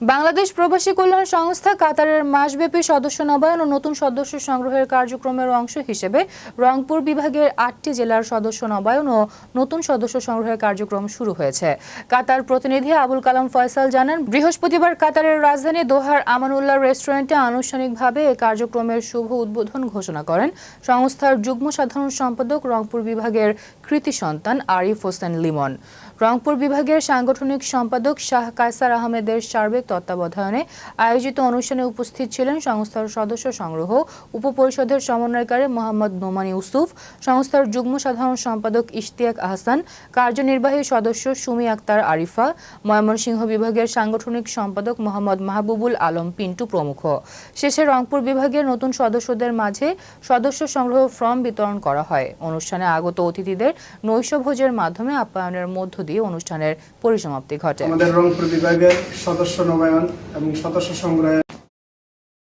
বাংলাদেশ প্রবাসী কল্যাণ সংস্থা কাতারের মাসব্যাপী সদস্য নবায়ন ও নতুন সদস্য সংগ্রহের কার্যক্রমের অংশ হিসেবে রংপুর বিভাগের আটটি জেলার সদস্য নবায়ন ও নতুন সদস্য সংগ্রহের কার্যক্রম শুরু হয়েছে। কাতার প্রতিনিধি আবুল কালাম ফয়সাল জানান, বৃহস্পতিবার কাতারের রাজধানী দোহার আমানুল্লাহ রেস্টুরেন্টে আনুষ্ঠানিকভাবে এ কার্যক্রমের শুভ উদ্বোধন ঘোষণা করেন। সংস্থার যুগ্ম সাধারণ সম্পাদক রংপুর বিভাগের কৃতি সন্তান আরিফ হোসেন লিমন। রংপুর বিভাগের সাংগঠনিক সম্পাদক শাহ কায়সার আহমেদের সার্বিক তত্ত্বাবধানে আয়োজিত অনুষ্ঠানে উপস্থিত ছিলেন সংস্থার সদস্য সংগ্রহ, উপপরিষদের সমন্বয়কারী মোহাম্মদ নোমান ইউসুফ, সংস্থার যুগ্ম সাধারণ সম্পাদক ইশতিয়াক আহসান, কার্যনির্বাহী সদস্য সুমি আক্তার আরিফা, ময়মনসিংহ বিভাগের সাংগঠনিক সম্পাদক মোহাম্মদ মাহবুবুল আলম পিন্টু প্রমুখ। শেষে রংপুর বিভাগের নতুন সদস্যদের মাঝে সদস্য সংগ্রহ ফর্ম বিতরণ করা হয়। অনুষ্ঠানে আগত অতিথিদের নৈশভোজের মাধ্যমে আপ্যায়নের মধ্য দিয়ে অনুষ্ঠানের পরিসমাপ্তি ঘটে। আমাদের রংপুর বিভাগের সদস্য নবায়ন এবং সদস্য সংগ্রহের